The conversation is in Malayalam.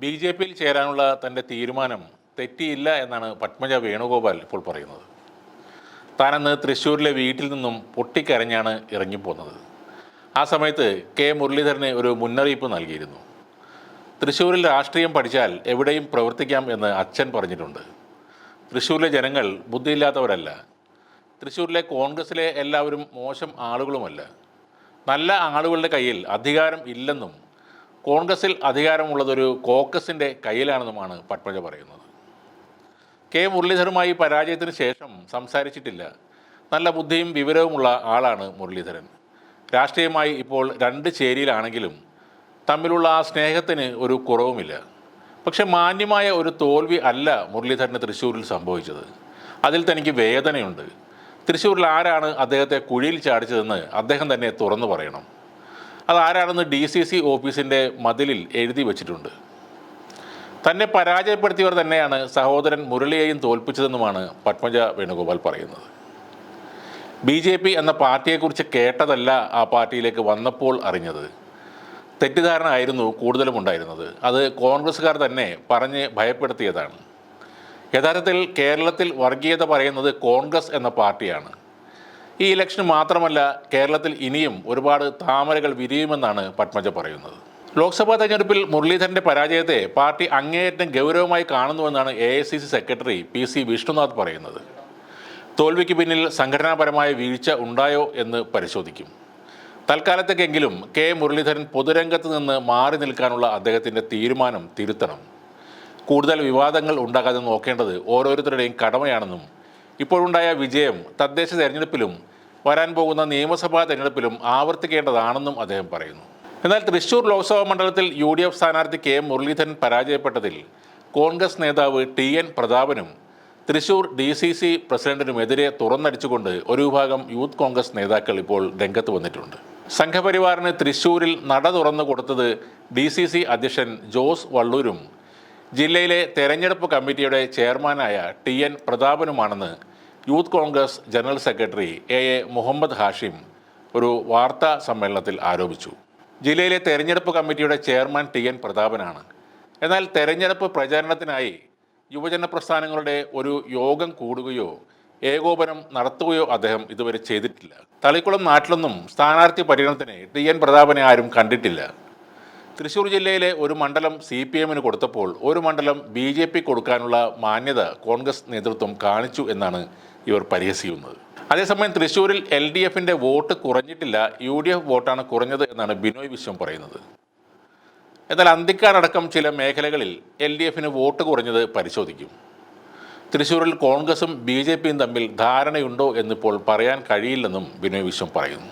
ബി ജെ പിയിൽ ചേരാനുള്ള തന്റെ തീരുമാനം തെറ്റിയില്ല എന്നാണ് പത്മജ വേണുഗോപാൽ ഇപ്പോൾ പറയുന്നത്. താനന്ന് തൃശ്ശൂരിലെ വീട്ടിൽ നിന്നും പൊട്ടിക്കരഞ്ഞാണ് ഇറങ്ങിപ്പോന്നത് ആ സമയത്ത് കെ മുരളീധരന് ഒരു മുന്നറിയിപ്പ് നൽകിയിരുന്നു. തൃശ്ശൂരിൽ രാഷ്ട്രീയം പഠിച്ചാൽ എവിടെയും പ്രവർത്തിക്കാം എന്ന് അച്ഛൻ പറഞ്ഞിട്ടുണ്ട്. തൃശ്ശൂരിലെ ജനങ്ങൾ ബുദ്ധിയില്ലാത്തവരല്ല. തൃശ്ശൂരിലെ കോൺഗ്രസിലെ എല്ലാവരും മോശം ആളുകളുമല്ല. നല്ല ആളുകളുടെ കയ്യിൽ അധികാരം ഇല്ലെന്നും കോൺഗ്രസിൽ അധികാരമുള്ളതൊരു കോക്കസിന്റെ കയ്യിലാണെന്നുമാണ് പത്മജ പറയുന്നത്. കെ മുരളീധരുമായി പരാജയത്തിന് ശേഷം സംസാരിച്ചിട്ടില്ല. നല്ല ബുദ്ധിയും വിവരവുമുള്ള ആളാണ് മുരളീധരൻ. രാഷ്ട്രീയമായി ഇപ്പോൾ രണ്ട് ചേരിയിലാണെങ്കിലും തമ്മിലുള്ള ആ സ്നേഹത്തിന് ഒരു കുറവുമില്ല. പക്ഷെ മാന്യമായ ഒരു തോൽവി അല്ല മുരളീധരന് തൃശ്ശൂരിൽ സംഭവിച്ചത്. അതിൽ തനിക്ക് വേദനയുണ്ട്. തൃശ്ശൂരിൽ ആരാണ് അദ്ദേഹത്തെ കുഴിയിൽ ചാടിച്ചതെന്ന് അദ്ദേഹം തന്നെ തുറന്നു പറയണം. അതാരാണെന്ന് ഡി സി സി ഓഫീസിന്റെ മതിലിൽ എഴുതി വച്ചിട്ടുണ്ട്. തന്നെ പരാജയപ്പെടുത്തിയവർ തന്നെയാണ് സഹോദരൻ മുരളിയെയും തോൽപ്പിച്ചതെന്നുമാണ് പത്മജ വേണുഗോപാൽ പറയുന്നത്. ബി ജെ പി എന്ന പാർട്ടിയെക്കുറിച്ച് കേട്ടതല്ല ആ പാർട്ടിയിലേക്ക് വന്നപ്പോൾ അറിഞ്ഞത്. തെറ്റിദ്ധാരണ ആയിരുന്നു കൂടുതലും ഉണ്ടായിരുന്നത്. അത് കോൺഗ്രസ്സുകാർ തന്നെ പറഞ്ഞ് ഭയപ്പെടുത്തിയതാണ്. യഥാർത്ഥത്തിൽ കേരളത്തിൽ വർഗീയത പറയുന്നത് കോൺഗ്രസ് എന്ന പാർട്ടിയാണ്. ഈ ഇലക്ഷൻ മാത്രമല്ല കേരളത്തിൽ ഇനിയും ഒരുപാട് താമരകൾ വിരിയുമെന്നാണ് പത്മജ പറയുന്നത്. ലോക്സഭാ തെരഞ്ഞെടുപ്പിൽ മുരളീധരന്റെ പരാജയത്തെ പാർട്ടി അങ്ങേയറ്റം ഗൗരവമായി കാണുന്നുവെന്നാണ് A I C C secretary P C Vishnunath പറയുന്നത്. തോൽവിക്ക് പിന്നിൽ സംഘടനാപരമായ വീഴ്ച ഉണ്ടായോ എന്ന് പരിശോധിക്കും. തൽക്കാലത്തേക്കെങ്കിലും കെ മുരളീധരൻ പൊതുരംഗത്ത് നിന്ന് മാറി നിൽക്കാനുള്ള അദ്ദേഹത്തിന്റെ തീരുമാനം തിരുത്തണം. കൂടുതൽ വിവാദങ്ങൾ ഉണ്ടാകാതെ നോക്കേണ്ടത് ഓരോരുത്തരുടെയും കടമയാണെന്നും ഇപ്പോഴുണ്ടായ വിജയം തദ്ദേശ തെരഞ്ഞെടുപ്പിലും വരാൻ പോകുന്ന നിയമസഭാ തെരഞ്ഞെടുപ്പിലും ആവർത്തിക്കേണ്ടതാണെന്നും അദ്ദേഹം പറയുന്നു. എന്നാൽ തൃശൂർ ലോക്സഭാ മണ്ഡലത്തിൽ യു ഡി എഫ് സ്ഥാനാർത്ഥി കെ മുരളീധരൻ പരാജയപ്പെട്ടതിൽ കോൺഗ്രസ് നേതാവ് ടി എൻ പ്രതാപനും തൃശൂർ ഡി സി സി പ്രസിഡന്റിനുമെതിരെ തുറന്നടിച്ചുകൊണ്ട് ഒരു വിഭാഗം യൂത്ത് കോൺഗ്രസ് നേതാക്കൾ ഇപ്പോൾ രംഗത്ത് വന്നിട്ടുണ്ട്. സംഘപരിവാറിന് തൃശൂരിൽ നട തുറന്നു കൊടുത്തത് ഡി സി സി അധ്യക്ഷൻ ജോസ് വള്ളൂരും ജില്ലയിലെ തെരഞ്ഞെടുപ്പ് കമ്മിറ്റിയുടെ ചെയർമാനായ T N പ്രതാപനുമാണെന്ന് youth Congress general secretary A A Muhammad Hashim ഒരു വാർത്താ സമ്മേളനത്തിൽ ആരോപിച്ചു. ജില്ലയിലെ തെരഞ്ഞെടുപ്പ് കമ്മിറ്റിയുടെ ചെയർമാൻ ടി എൻ പ്രതാപനാണ്. എന്നാൽ തെരഞ്ഞെടുപ്പ് പ്രചാരണത്തിനായി യുവജന പ്രസ്ഥാനങ്ങളുടെ ഒരു യോഗം കൂടുകയോ ഏകോപനം നടത്തുകയോ അദ്ദേഹം ഇതുവരെ ചെയ്തിട്ടില്ല. തളിക്കുളം നാട്ടിലൊന്നും സ്ഥാനാർത്ഥി പര്യടനത്തിന് ടി എൻ പ്രതാപനെ ആരും കണ്ടിട്ടില്ല. തൃശ്ശൂർ ജില്ലയിലെ ഒരു മണ്ഡലം സി പി എമ്മിന് കൊടുത്തപ്പോൾ ഒരു മണ്ഡലം ബി ജെ പി കൊടുക്കാനുള്ള മാന്യത കോൺഗ്രസ് നേതൃത്വം കാണിച്ചു എന്നാണ് ഇവർ പരിഹസിക്കുന്നത്. അതേസമയം തൃശ്ശൂരിൽ എൽ ഡി എഫിന്റെ വോട്ട് കുറഞ്ഞിട്ടില്ല യു ഡി എഫ് വോട്ടാണ് കുറഞ്ഞത് എന്നാണ് ബിനോയ് വിശ്വം പറയുന്നത്. എന്നാൽ അന്തിക്കാടക്കം ചില മേഖലകളിൽ എൽ ഡി എഫിന് വോട്ട് കുറഞ്ഞത് പരിശോധിക്കും. തൃശ്ശൂരിൽ കോൺഗ്രസും ബി ജെ പിയും തമ്മിൽ ധാരണയുണ്ടോ എന്നിപ്പോൾ പറയാൻ കഴിയില്ലെന്നും ബിനോയ് വിശ്വം പറയുന്നു.